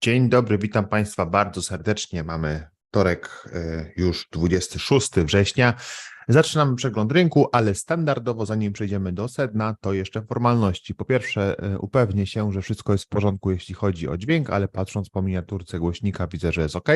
Dzień dobry, witam Państwa bardzo serdecznie. Mamy wtorek, e, już 26 września. Zaczynamy przegląd rynku, ale standardowo, zanim przejdziemy do sedna, to jeszcze formalności. Po pierwsze, e, upewnię się, że wszystko jest w porządku, jeśli chodzi o dźwięk, ale patrząc po miniaturce głośnika, widzę, że jest OK.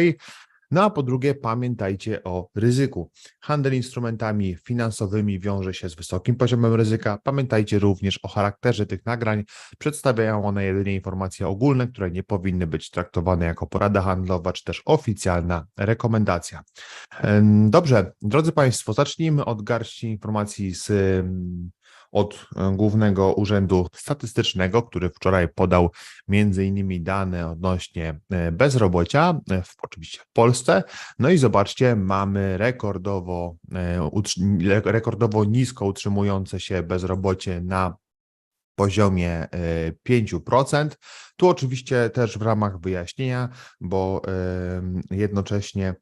No a po drugie, pamiętajcie o ryzyku. Handel instrumentami finansowymi wiąże się z wysokim poziomem ryzyka. Pamiętajcie również o charakterze tych nagrań. Przedstawiają one jedynie informacje ogólne, które nie powinny być traktowane jako porada handlowa czy też oficjalna rekomendacja. Dobrze, drodzy Państwo, zacznijmy od garści informacji z od e, Głównego Urzędu Statystycznego, który wczoraj podał między innymi dane odnośnie e, bezrobocia, e, w, oczywiście w Polsce. No i zobaczcie, mamy rekordowo, rekordowo nisko utrzymujące się bezrobocie na poziomie e, 5%. Tu oczywiście też w ramach wyjaśnienia, bo jednocześnie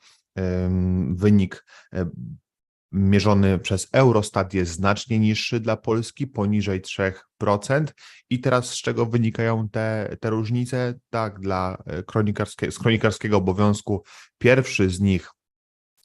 wynik mierzony przez Eurostat jest znacznie niższy dla Polski, poniżej 3%. I teraz z czego wynikają te, te różnice? Tak, dla e, kronikarskie, z kronikarskiego obowiązku pierwszy z nich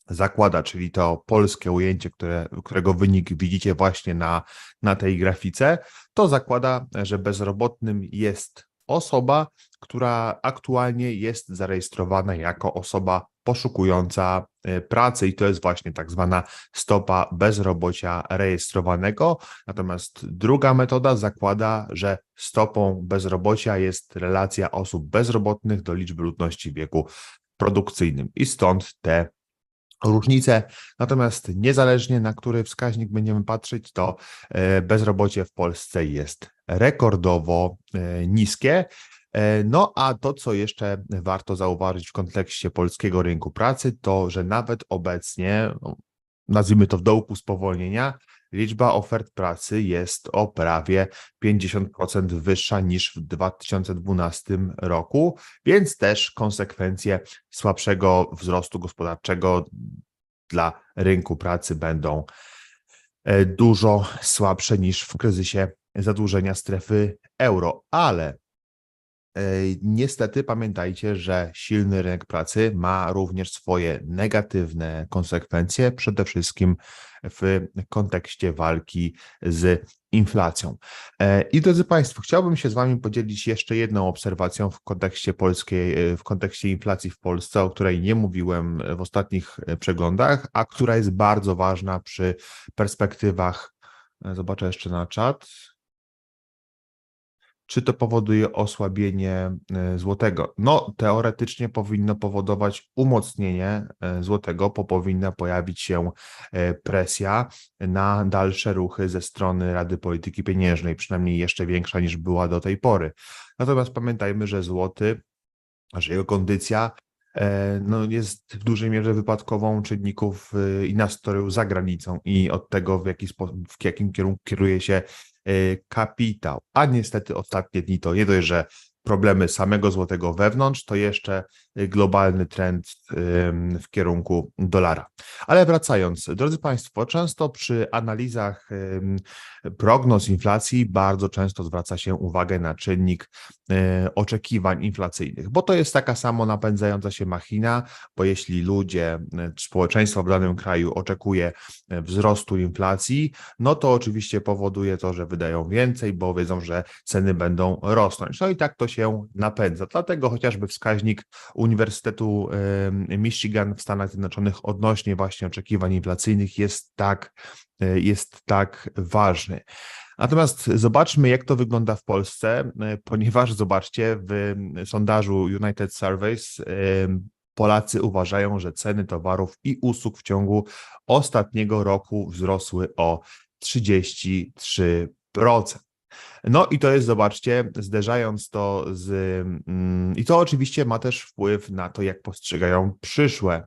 zakłada, czyli to polskie ujęcie, które, którego wynik widzicie właśnie na, na tej grafice, to zakłada, że bezrobotnym jest osoba, która aktualnie jest zarejestrowana jako osoba poszukująca e, pracy i to jest właśnie tak zwana stopa bezrobocia rejestrowanego. Natomiast druga metoda zakłada, że stopą bezrobocia jest relacja osób bezrobotnych do liczby ludności w wieku produkcyjnym i stąd te różnice. Natomiast niezależnie na który wskaźnik będziemy patrzeć, to e, bezrobocie w Polsce jest rekordowo e, niskie. E, No a to, co jeszcze warto zauważyć w kontekście polskiego rynku pracy, to że nawet obecnie, no, nazwijmy to w dołku spowolnienia, liczba ofert pracy jest o prawie 50% wyższa niż w 2012 roku, więc też konsekwencje słabszego wzrostu gospodarczego dla rynku pracy będą e, dużo słabsze niż w kryzysie zadłużenia strefy euro, ale niestety pamiętajcie, że silny rynek pracy ma również swoje negatywne konsekwencje, przede wszystkim w kontekście walki z inflacją. E, I drodzy Państwo, chciałbym się z Wami podzielić jeszcze jedną obserwacją w kontekście polskiej, e, w kontekście inflacji w Polsce, o której nie mówiłem w ostatnich e, przeglądach, a która jest bardzo ważna przy perspektywach. Zobaczę jeszcze na czat. Czy to powoduje osłabienie e, złotego? No, teoretycznie powinno powodować umocnienie e, złotego, bo powinna pojawić się e, presja na dalsze ruchy ze strony Rady Polityki Pieniężnej, przynajmniej jeszcze większa niż była do tej pory. Natomiast pamiętajmy, że złoty, że jego kondycja no, jest w dużej mierze wypadkową czynników e, i nastrojów za granicą i od tego, w, jaki spo, w jakim kierunku kieruje się e, kapitał. A niestety ostatnie dni to nie dość, że problemy samego złotego wewnątrz, to jeszcze e, globalny trend w kierunku dolara. Ale wracając, drodzy Państwo, często przy analizach prognoz inflacji bardzo często zwraca się uwagę na czynnik e, oczekiwań inflacyjnych, bo to jest taka samo napędzająca się machina, bo jeśli ludzie, e, społeczeństwo w danym kraju oczekuje e, wzrostu inflacji, no to oczywiście powoduje to, że wydają więcej, bo wiedzą, że ceny będą rosnąć. No i tak to się napędza. Dlatego chociażby wskaźnik Uniwersytetu Michigan w Stanach Zjednoczonych odnośnie właśnie oczekiwań inflacyjnych jest tak, e, jest tak ważny. Natomiast zobaczmy, jak to wygląda w Polsce, e, ponieważ zobaczcie, w sondażu United Surveys em, Polacy uważają, że ceny towarów i usług w ciągu ostatniego roku wzrosły o 33%. No i to jest, zobaczcie, zderzając to z. mm, I to oczywiście ma też wpływ na to, jak postrzegają przyszłe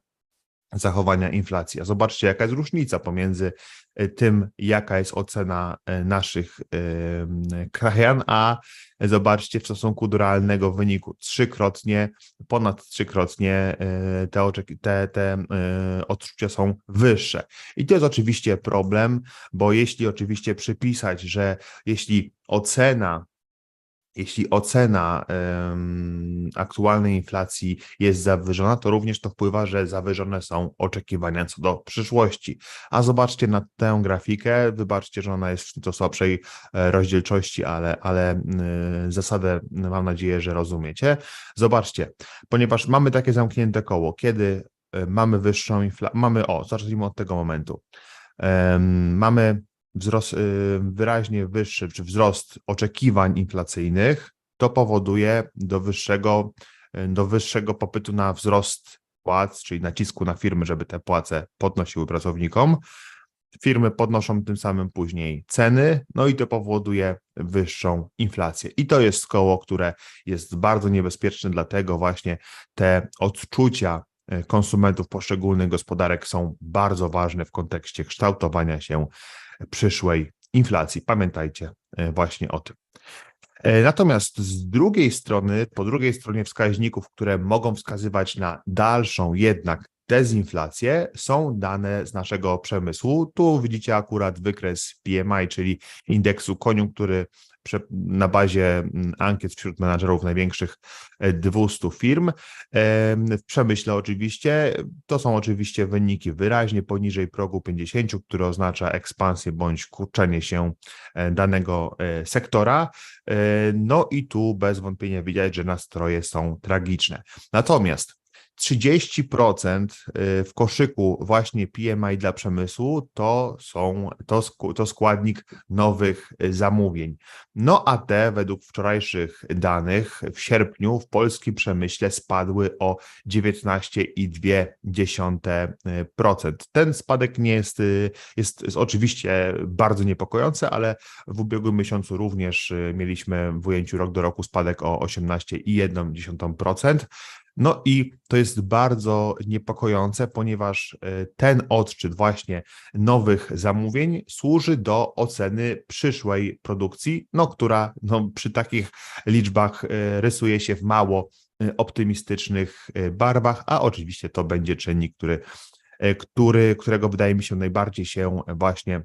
zachowania inflacji. A zobaczcie, jaka jest różnica pomiędzy e, tym, jaka jest ocena e, naszych krajan, a zobaczcie w stosunku do realnego wyniku. Trzykrotnie, ponad trzykrotnie e, te, te, te odczucia są wyższe. I to jest oczywiście problem, bo jeśli oczywiście przypisać, że jeśli ocena jeśli ocena em, aktualnej inflacji jest zawyżona, to również to wpływa, że zawyżone są oczekiwania co do przyszłości. A zobaczcie na tę grafikę, wybaczcie, że ona jest w nieco słabszej e, rozdzielczości, ale, ale y, zasadę mam nadzieję, że rozumiecie. Zobaczcie, ponieważ mamy takie zamknięte koło, kiedy e, mamy wyższą inflację, mamy, o, zacznijmy od tego momentu. Em, Mamy wzrost, y, wyraźnie wyższy, czy wzrost oczekiwań inflacyjnych, to powoduje do wyższego, y, do wyższego popytu na wzrost płac, czyli nacisku na firmy, żeby te płace podnosiły pracownikom. Firmy podnoszą tym samym później ceny, no i to powoduje wyższą inflację. I to jest koło, które jest bardzo niebezpieczne, dlatego właśnie te odczucia y, konsumentów poszczególnych gospodarek są bardzo ważne w kontekście kształtowania się przyszłej inflacji. Pamiętajcie e, właśnie o tym. E, Natomiast z drugiej strony, po drugiej stronie wskaźników, które mogą wskazywać na dalszą jednak dezinflację, są dane z naszego przemysłu. Tu widzicie akurat wykres PMI, czyli indeksu koniunktury na bazie mm, ankiet wśród menadżerów największych e, 200 firm. Em, W przemyśle oczywiście to są oczywiście wyniki wyraźnie poniżej progu 50, który oznacza ekspansję bądź kurczenie się e, danego e, sektora. E, No i tu bez wątpienia widać, że nastroje są tragiczne. Natomiast 30% w koszyku właśnie PMI dla przemysłu to są to, to składnik nowych y, zamówień. No a te według wczorajszych danych w sierpniu w polskim przemyśle spadły o 19,2%. Ten spadek nie jest, y, jest, jest oczywiście bardzo niepokojący, ale w ubiegłym miesiącu również y, mieliśmy w ujęciu rok do roku spadek o 18,1%. No i to jest bardzo niepokojące, ponieważ e, ten odczyt właśnie nowych zamówień służy do oceny przyszłej produkcji, no, która no, przy takich liczbach e, rysuje się w mało e, optymistycznych barwach, a oczywiście to będzie czynnik, który, który, którego wydaje mi się najbardziej się właśnie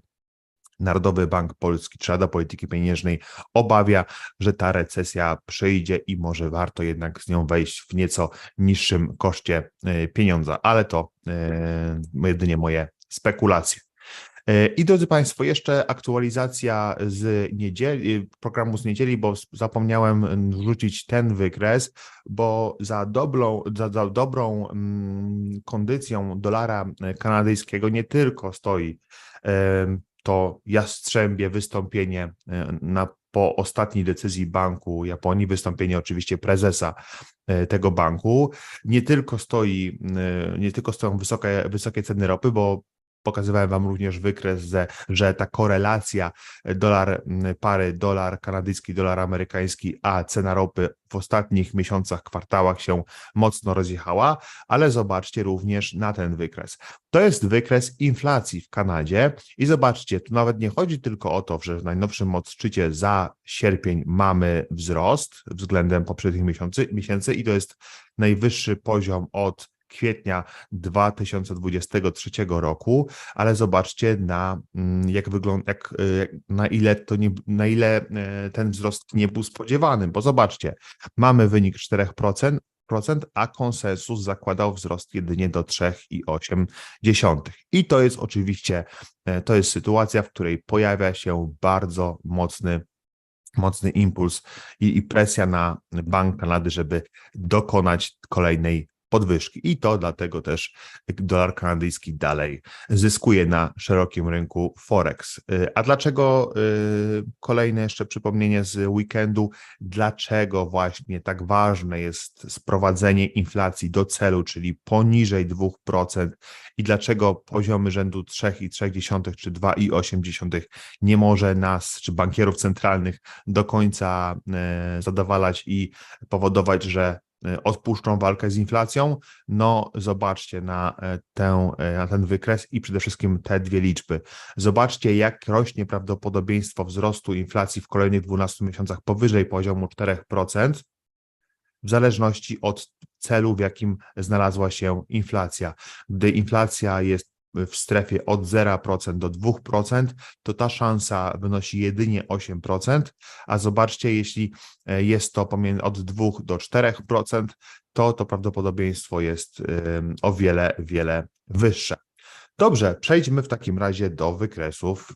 Narodowy Bank Polski czy Rada Polityki Pieniężnej obawia, że ta recesja przyjdzie i może warto jednak z nią wejść w nieco niższym koszcie e, pieniądza, ale to e, jedynie moje spekulacje. E, I drodzy Państwo, jeszcze aktualizacja z niedzieli, programu z niedzieli, bo zapomniałem mm, wrzucić ten wykres, bo za dobrą, za, za dobrą mm, kondycją dolara kanadyjskiego nie tylko stoi to jastrzębie wystąpienie e, na, po ostatniej decyzji Banku Japonii, wystąpienie oczywiście prezesa e, tego banku. Nie tylko stoi, e, nie tylko stoją wysokie, wysokie ceny ropy, bo pokazywałem Wam również wykres, że, ta korelacja dolar pary dolar kanadyjski, dolar amerykański, a cena ropy w ostatnich miesiącach, kwartałach się mocno rozjechała, ale zobaczcie również na ten wykres. To jest wykres inflacji w Kanadzie i zobaczcie, tu nawet nie chodzi tylko o to, że w najnowszym odczycie za sierpień mamy wzrost względem poprzednich miesięcy, miesięcy i to jest najwyższy poziom od kwietnia 2023 roku, ale zobaczcie na mm, jak wygląda, jak, y, na ile to nie, na ile e, ten wzrost nie był spodziewany, bo zobaczcie, mamy wynik 4%, procent, a konsensus zakładał wzrost jedynie do 3,8. I to jest oczywiście, e, to jest sytuacja, w której pojawia się bardzo mocny mocny impuls i, i presja na Bank Kanady, żeby dokonać kolejnej podwyżki. I to dlatego też dolar kanadyjski dalej zyskuje na szerokim rynku Forex. Y, A dlaczego y, kolejne jeszcze przypomnienie z weekendu, dlaczego właśnie tak ważne jest sprowadzenie inflacji do celu, czyli poniżej 2% i dlaczego poziomy rzędu 3,3 czy 2,8 nie może nas, czy bankierów centralnych do końca e, zadowalać i powodować, że odpuszczą walkę z inflacją, no zobaczcie na, e, tę, e, na ten wykres i przede wszystkim te dwie liczby. Zobaczcie, jak rośnie prawdopodobieństwo wzrostu inflacji w kolejnych 12 miesiącach powyżej poziomu 4%, w zależności od celu, w jakim znalazła się inflacja. Gdy inflacja jest w strefie od 0% do 2%, to ta szansa wynosi jedynie 8%, a zobaczcie, jeśli e, jest to pomiędzy od 2 do 4%, to to prawdopodobieństwo jest o wiele, wiele wyższe. Dobrze, przejdźmy w takim razie do wykresów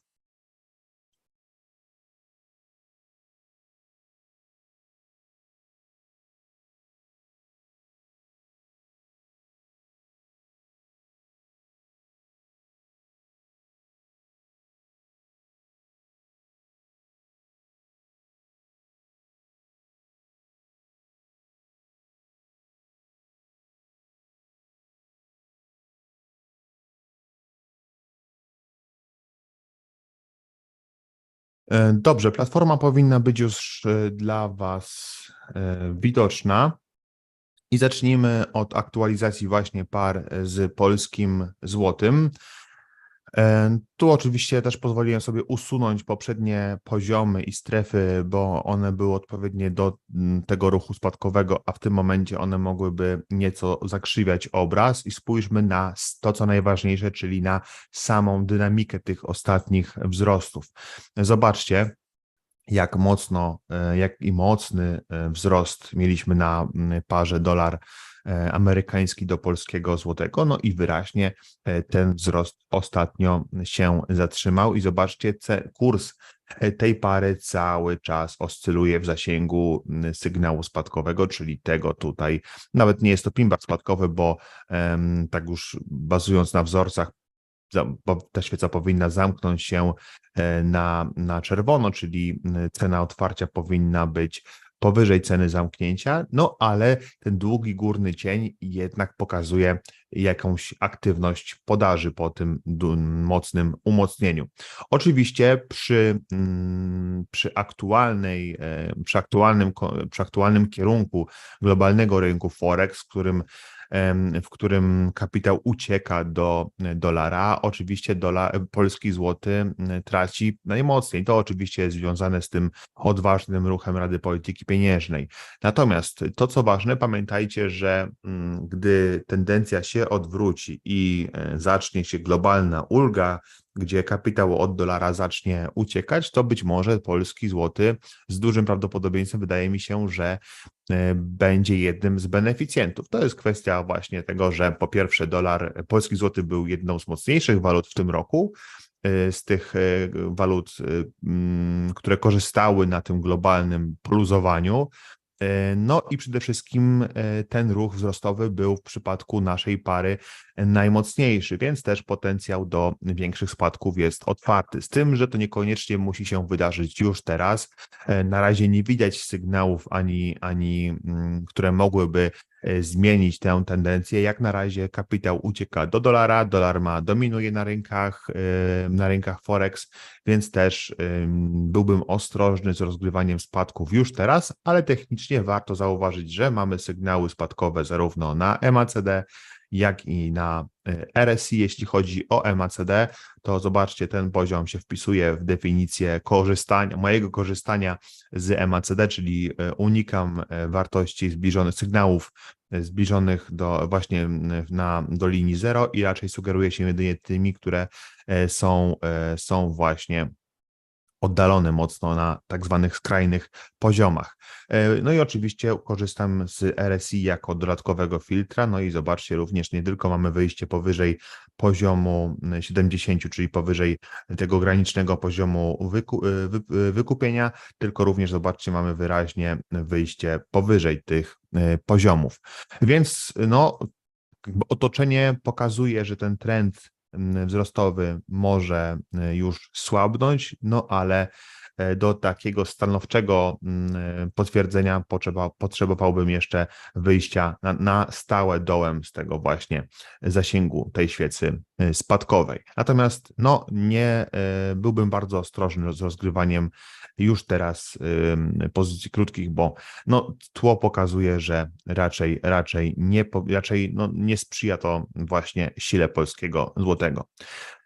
dobrze, platforma powinna być już e, dla Was e, widoczna. I zacznijmy od aktualizacji właśnie par z polskim złotym. Tu oczywiście też pozwoliłem sobie usunąć poprzednie poziomy i strefy, bo one były odpowiednie do mm, tego ruchu spadkowego, a w tym momencie one mogłyby nieco zakrzywiać obraz. I spójrzmy na to, co najważniejsze, czyli na samą dynamikę tych ostatnich wzrostów. Zobaczcie, jak mocno, e, jak i mocny e, wzrost mieliśmy na mm, parze dolar amerykański do polskiego złotego. No i wyraźnie e, ten wzrost ostatnio się zatrzymał i zobaczcie, kurs e, tej pary cały czas oscyluje w zasięgu sygnału spadkowego, czyli tego tutaj. Nawet nie jest to pimbar spadkowy, bo tak już bazując na wzorcach, ta świeca powinna zamknąć się na, na czerwono, czyli cena otwarcia powinna być powyżej ceny zamknięcia, no ale ten długi górny cień jednak pokazuje jakąś aktywność podaży po tym mocnym umocnieniu. Oczywiście przy, mm, przy, aktualnej, e, przy, aktualnym, przy aktualnym kierunku globalnego rynku Forex, w którym w którym kapitał ucieka do dolara. Oczywiście dolar, polski złoty traci najmocniej. To oczywiście jest związane z tym odważnym ruchem Rady Polityki Pieniężnej. Natomiast to, co ważne, pamiętajcie, że gdy tendencja się odwróci i e, zacznie się globalna ulga, gdzie kapitał od dolara zacznie uciekać, to być może polski złoty z dużym prawdopodobieństwem wydaje mi się, że e, będzie jednym z beneficjentów. To jest kwestia właśnie tego, że po pierwsze dolar, polski złoty był jedną z mocniejszych walut w tym roku, e, z tych e, walut, które korzystały na tym globalnym poluzowaniu, E, no i przede wszystkim e, ten ruch wzrostowy był w przypadku naszej pary najmocniejszy, więc też potencjał do większych spadków jest otwarty. Z tym, że to niekoniecznie musi się wydarzyć już teraz. E, na razie nie widać sygnałów ani, ani mm, które mogłyby E, zmienić tę tendencję. Jak na razie kapitał ucieka do dolara, dolar ma dominuje na rynkach, e, na rynkach forex, więc też byłbym ostrożny z rozgrywaniem spadków już teraz, ale technicznie warto zauważyć, że mamy sygnały spadkowe zarówno na MACD, jak i na e, RSI. Jeśli chodzi o MACD, to zobaczcie, ten poziom się wpisuje w definicję korzystania, mojego korzystania z MACD, czyli unikam wartości zbliżonych sygnałów zbliżonych do właśnie na, do linii zero i raczej sugeruje się jedynie tymi, które e, są, e, są właśnie oddalone mocno na tak zwanych skrajnych poziomach. E, no i oczywiście korzystam z RSI jako dodatkowego filtra, no i zobaczcie również nie tylko mamy wyjście powyżej poziomu 70, czyli powyżej tego granicznego poziomu wyku, wy, wykupienia, tylko również zobaczcie mamy wyraźnie wyjście powyżej tych E, poziomów. Więc no, otoczenie pokazuje, że ten trend wzrostowy może e, już słabnąć, no ale E, do takiego stanowczego mm, e, potwierdzenia potrzeba, potrzebowałbym jeszcze wyjścia na, na stałe dołem z tego właśnie zasięgu tej świecy e, spadkowej. Natomiast no, nie byłbym bardzo ostrożny z rozgrywaniem już teraz pozycji krótkich, bo no, tło pokazuje, że raczej, raczej, nie, raczej no, nie sprzyja to właśnie sile polskiego złotego.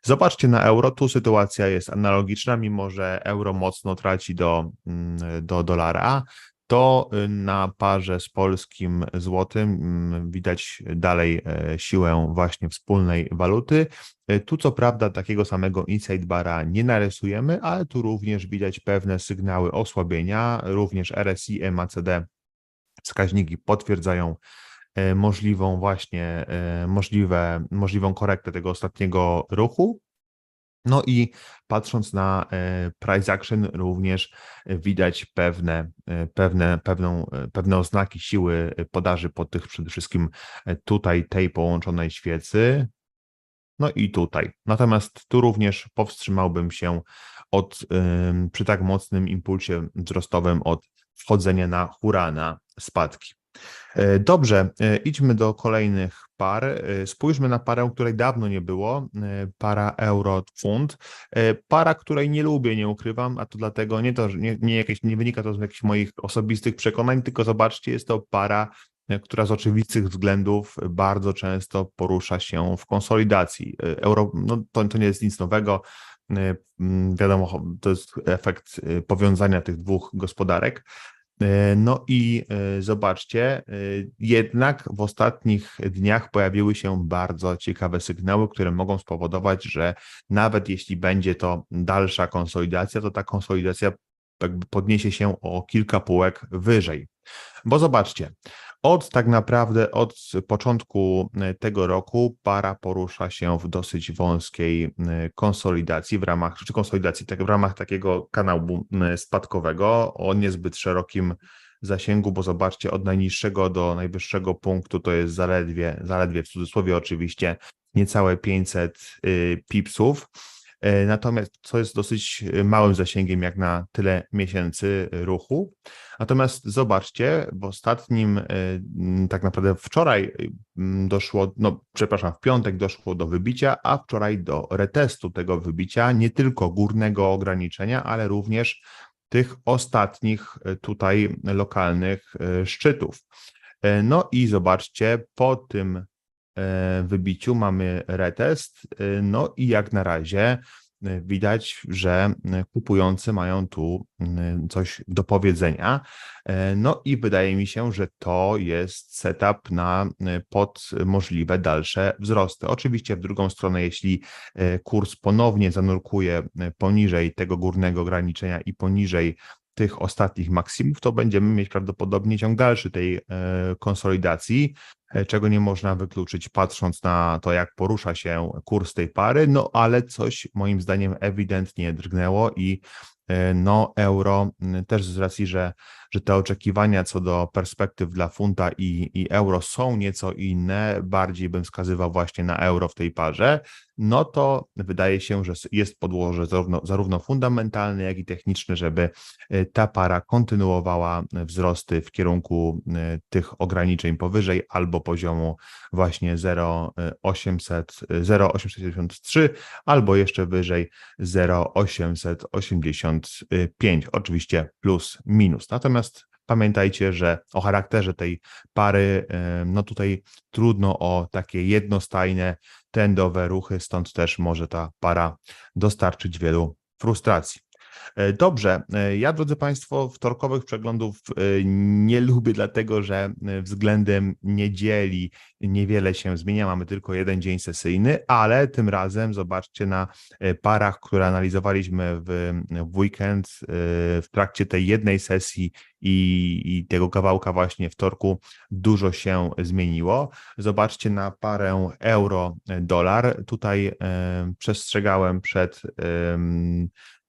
Zobaczcie na euro, tu sytuacja jest analogiczna, mimo że euro mocno traci do, mm, do dolara. To y, na parze z polskim złotym mm, widać dalej e, siłę właśnie wspólnej waluty. E, Tu co prawda takiego samego inside bara nie narysujemy, ale tu również widać pewne sygnały osłabienia, również RSI, MACD wskaźniki potwierdzają e, możliwą właśnie, możliwe, możliwą korektę tego ostatniego ruchu. No i patrząc na e, price action również widać pewne, e, pewne, pewną, e, pewne oznaki siły podaży po tych przede wszystkim tutaj tej połączonej świecy. No i tutaj. Natomiast tu również powstrzymałbym się od, przy tak mocnym impulsie wzrostowym od wchodzenia na hura, na spadki. E, Dobrze, e, idźmy do kolejnych par. E, Spójrzmy na parę, której dawno nie było. Para euro-funt. Para, której nie lubię, nie ukrywam, a to dlatego nie to, nie, nie, jakieś, nie wynika to z jakichś moich osobistych przekonań, tylko zobaczcie, jest to para, która z oczywistych względów bardzo często porusza się w konsolidacji. Euro, no to, to nie jest nic nowego. Wiadomo, to jest efekt powiązania tych dwóch gospodarek. E, No i e, zobaczcie, e, jednak w ostatnich dniach pojawiły się bardzo ciekawe sygnały, które mogą spowodować, że nawet jeśli będzie to dalsza konsolidacja, to ta konsolidacja podniesie się o kilka półek wyżej. Bo zobaczcie, od tak naprawdę od początku e, tego roku para porusza się w dosyć wąskiej e, konsolidacji w ramach, czy konsolidacji, tak, w ramach takiego kanału spadkowego o niezbyt szerokim zasięgu, bo zobaczcie, od najniższego do najwyższego punktu to jest zaledwie, zaledwie w cudzysłowie oczywiście, niecałe 500 y, pipsów. E, Natomiast co jest dosyć e, małym zasięgiem jak na tyle miesięcy e, ruchu. Natomiast zobaczcie, w ostatnim, tak naprawdę wczoraj doszło, no przepraszam, w piątek doszło do wybicia, a wczoraj do retestu tego wybicia, nie tylko górnego ograniczenia, ale również tych ostatnich tutaj lokalnych szczytów. No i zobaczcie, po tym wybiciu mamy retest, e, no i jak na razie e, widać, że e, kupujący mają tu coś do powiedzenia. E, No i wydaje mi się, że to jest setup na e, pod możliwe dalsze wzrosty. Oczywiście w drugą stronę, jeśli e, kurs ponownie zanurkuje e, poniżej tego górnego ograniczenia i poniżej tych ostatnich maksimów, to będziemy mieć prawdopodobnie ciąg dalszy tej e, konsolidacji, e, czego nie można wykluczyć patrząc na to, jak porusza się kurs tej pary, no ale coś moim zdaniem ewidentnie drgnęło i e, no euro też z racji, że, że te oczekiwania co do perspektyw dla funta i, i euro są nieco inne, bardziej bym wskazywał właśnie na euro w tej parze, no to wydaje się, że jest podłoże zarówno, zarówno fundamentalne, jak i techniczne, żeby e, ta para kontynuowała wzrosty w kierunku e, tych ograniczeń powyżej albo poziomu właśnie 0,800, 0,873 albo jeszcze wyżej 0,885, oczywiście plus minus. Natomiast pamiętajcie, że o charakterze tej pary, no tutaj trudno o takie jednostajne, trendowe ruchy, stąd też może ta para dostarczyć wielu frustracji. E, Dobrze, e, ja drodzy Państwo, wtorkowych przeglądów e, nie lubię, dlatego że względem niedzieli niewiele się zmienia, mamy tylko jeden dzień sesyjny, ale tym razem zobaczcie na parach, które analizowaliśmy w, weekend w trakcie tej jednej sesji i, i tego kawałka właśnie wtorku dużo się zmieniło. Zobaczcie na parę euro-dolar. Tutaj przestrzegałem przed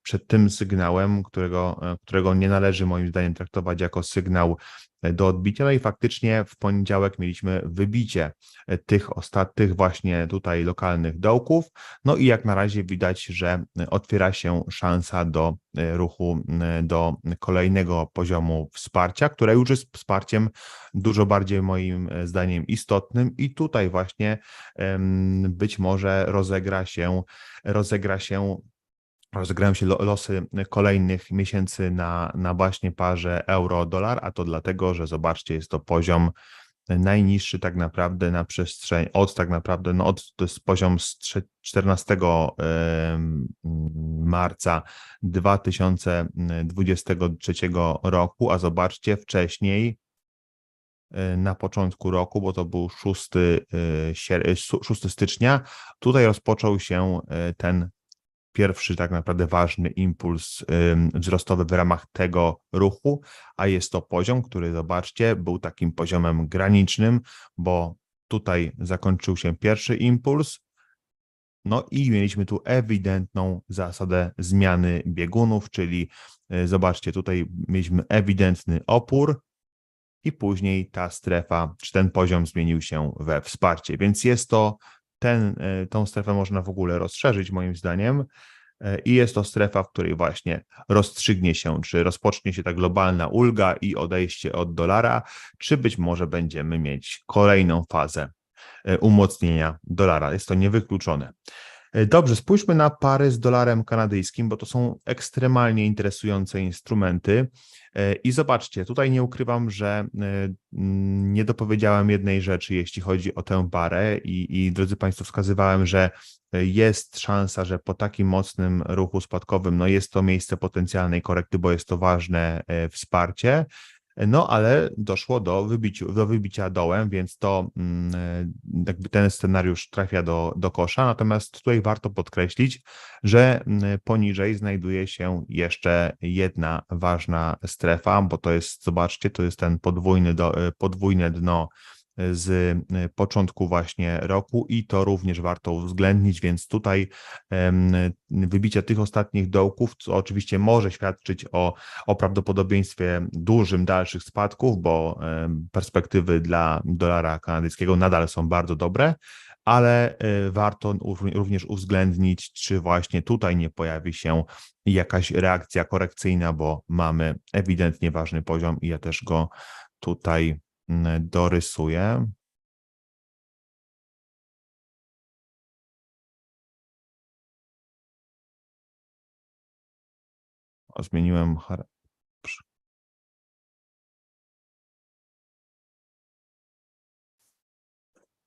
przed tym sygnałem, którego, e, którego nie należy moim zdaniem traktować jako sygnał e, do odbicia. No i faktycznie w poniedziałek mieliśmy wybicie e, tych ostatnich właśnie tutaj lokalnych dołków. No i jak na razie widać, że otwiera się szansa do ruchu do kolejnego poziomu wsparcia, które już jest wsparciem dużo bardziej moim zdaniem istotnym i tutaj właśnie być może rozegra się rozegra się rozegrają się lo- losy kolejnych miesięcy na, na właśnie parze euro-dolar, a to dlatego, że zobaczcie, jest to poziom najniższy tak naprawdę na przestrzeni, od tak naprawdę, no od, to jest poziom z trze- 14 em, marca 2023 roku, a zobaczcie wcześniej e, na początku roku, bo to był 6, e, sier- e, su- 6 stycznia, tutaj rozpoczął się e, ten pierwszy tak naprawdę ważny impuls wzrostowy w ramach tego ruchu, a jest to poziom, który zobaczcie, był takim poziomem granicznym, bo tutaj zakończył się pierwszy impuls, no i mieliśmy tu ewidentną zasadę zmiany biegunów, czyli y, zobaczcie, tutaj mieliśmy ewidentny opór i później ta strefa, czy ten poziom zmienił się we wsparcie, więc jest to ten, y, tą strefę można w ogóle rozszerzyć moim zdaniem y, i jest to strefa, w której właśnie rozstrzygnie się, czy rozpocznie się ta globalna ulga i odejście od dolara, czy być może będziemy mieć kolejną fazę y, umocnienia dolara. Jest to niewykluczone. Y, Dobrze, spójrzmy na pary z dolarem kanadyjskim, bo to są ekstremalnie interesujące instrumenty. Y, I zobaczcie, tutaj nie ukrywam, że mm, nie dopowiedziałem jednej rzeczy, jeśli chodzi o tę parę, i, i drodzy Państwo, wskazywałem, że jest szansa, że po takim mocnym ruchu spadkowym, no jest to miejsce potencjalnej korekty, bo jest to ważne e, wsparcie. No, ale doszło do, wybiciu, do wybicia dołem, więc to mm, jakby ten scenariusz trafia do, do kosza. Natomiast tutaj warto podkreślić, że mm, poniżej znajduje się jeszcze jedna ważna strefa, bo to jest, zobaczcie, to jest ten podwójny, do, podwójne dno z e, początku właśnie roku i to również warto uwzględnić, więc tutaj wybicie tych ostatnich dołków, co oczywiście może świadczyć o, o prawdopodobieństwie dużym dalszych spadków, bo perspektywy dla dolara kanadyjskiego nadal są bardzo dobre, ale e, warto ów- również uwzględnić, czy właśnie tutaj nie pojawi się jakaś reakcja korekcyjna, bo mamy ewidentnie ważny poziom i ja też go tutaj dorysuję. O, zmieniłem. chara-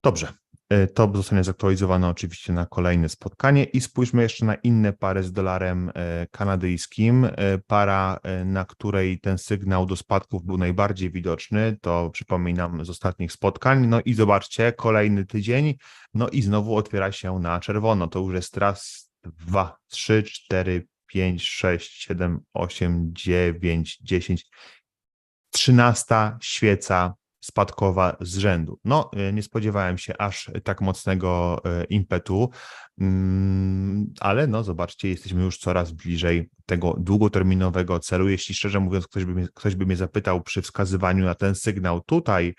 Dobrze. E, To zostanie zaktualizowane oczywiście na kolejne spotkanie i spójrzmy jeszcze na inne pary z dolarem e, kanadyjskim. E, Para, na której ten sygnał do spadków był najbardziej widoczny, to przypominam z ostatnich spotkań. No i zobaczcie, kolejny tydzień, no i znowu otwiera się na czerwono. To już jest raz, dwa, trzy, cztery, pięć, sześć, siedem, osiem, dziewięć, dziesięć. Trzynasta świeca spadkowa z rzędu. No, e, nie spodziewałem się aż tak mocnego e, impetu, mm, ale no zobaczcie, jesteśmy już coraz bliżej tego długoterminowego celu. Jeśli szczerze mówiąc, ktoś by mnie, ktoś by mnie zapytał przy wskazywaniu na ten sygnał tutaj,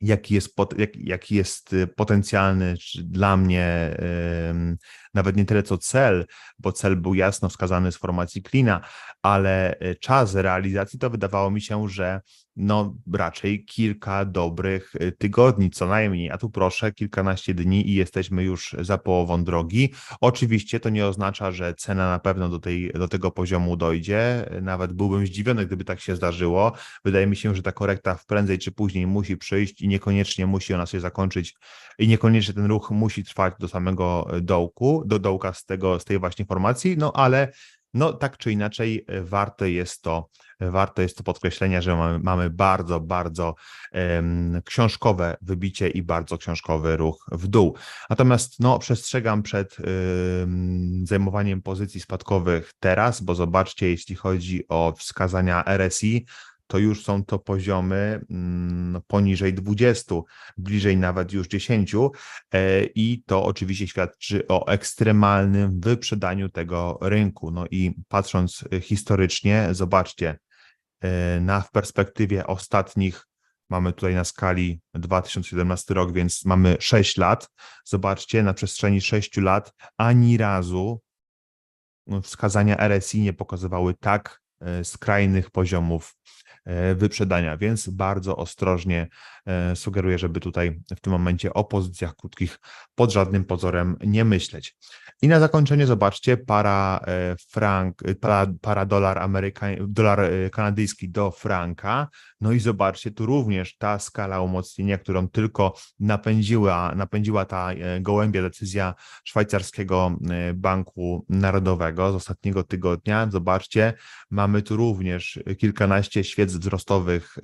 jaki jest, jaki jest y, potencjalny dla mnie nawet nie tyle co cel, bo cel był jasno wskazany z formacji klina, ale e, czas realizacji to wydawało mi się, że no raczej kilka dobrych y, tygodni co najmniej, a tu proszę kilkanaście dni i jesteśmy już za połową drogi. Oczywiście to nie oznacza, że cena na pewno do, tej, do tego poziomu dojdzie, nawet byłbym zdziwiony, gdyby tak się zdarzyło. Wydaje mi się, że ta korekta prędzej czy później musi przyjść i niekoniecznie musi ona się zakończyć i niekoniecznie ten ruch musi trwać do samego dołku, do dołka z tego, z tej właśnie formacji, no ale no tak czy inaczej e, warte jest to, warto jest to podkreślenia, że mamy, mamy bardzo, bardzo em, książkowe wybicie i bardzo książkowy ruch w dół. Natomiast no, przestrzegam przed em, zajmowaniem pozycji spadkowych teraz, bo zobaczcie, jeśli chodzi o wskazania RSI, to już są to poziomy mm, poniżej 20, bliżej nawet już 10 e, i to oczywiście świadczy o ekstremalnym wyprzedaniu tego rynku. No i patrząc e, historycznie, zobaczcie, e, na w perspektywie ostatnich mamy tutaj na skali 2017 rok, więc mamy 6 lat. Zobaczcie, na przestrzeni 6 lat ani razu wskazania RSI nie pokazywały tak skrajnych poziomów wyprzedania, więc bardzo ostrożnie e, sugeruję, żeby tutaj w tym momencie o pozycjach krótkich pod żadnym pozorem nie myśleć. I na zakończenie zobaczcie para e, frank, para, para dolar, ameryka, dolar e, kanadyjski do franka. No i zobaczcie, tu również ta skala umocnienia, którą tylko napędziła, napędziła ta gołębia decyzja szwajcarskiego banku narodowego z ostatniego tygodnia. Zobaczcie, mamy tu również kilkanaście świec wzrostowych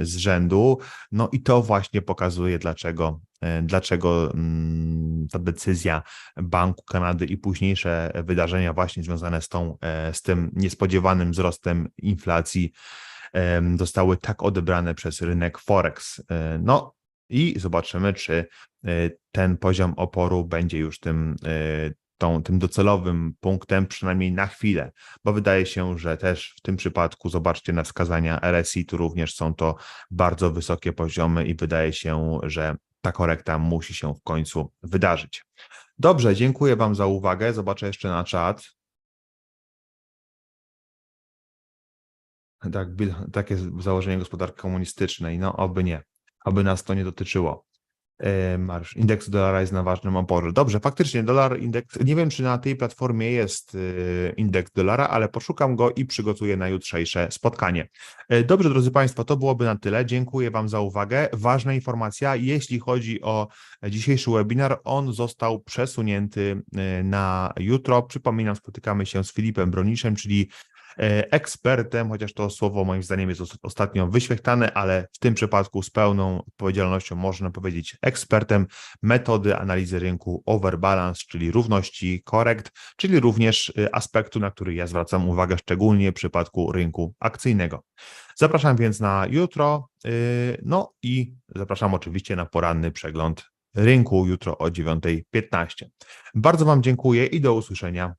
z rzędu. No i to właśnie pokazuje, dlaczego, e, dlaczego mm, ta decyzja Banku Kanady i późniejsze wydarzenia właśnie związane z, tą, e, z tym niespodziewanym wzrostem inflacji zostały tak odebrane przez rynek Forex. E, no i zobaczymy, czy ten poziom oporu będzie już tym tą, tym docelowym punktem, przynajmniej na chwilę, bo wydaje się, że też w tym przypadku, zobaczcie na wskazania RSI, tu również są to bardzo wysokie poziomy i wydaje się, że ta korekta musi się w końcu wydarzyć. Dobrze, dziękuję Wam za uwagę. Zobaczę jeszcze na czat. Tak, takie założenie gospodarki komunistycznej. No, oby nie. Oby nas to nie dotyczyło. E, marsz. Indeks dolara jest na ważnym oporze. Dobrze, faktycznie dolar indeks, nie wiem czy na tej platformie jest e, indeks dolara, ale poszukam go i przygotuję na jutrzejsze spotkanie. E, dobrze, drodzy Państwo, to byłoby na tyle. Dziękuję Wam za uwagę. Ważna informacja, jeśli chodzi o dzisiejszy webinar, on został przesunięty na jutro. Przypominam, spotykamy się z Filipem Broniszem, czyli ekspertem, chociaż to słowo moim zdaniem jest ostatnio wyświechtane, ale w tym przypadku z pełną odpowiedzialnością można powiedzieć ekspertem metody analizy rynku overbalance, czyli równości korekt, czyli również e, aspektu, na który ja zwracam uwagę szczególnie w przypadku rynku akcyjnego. Zapraszam więc na jutro, e, no i zapraszam oczywiście na poranny przegląd rynku jutro o 9.15. Bardzo Wam dziękuję i do usłyszenia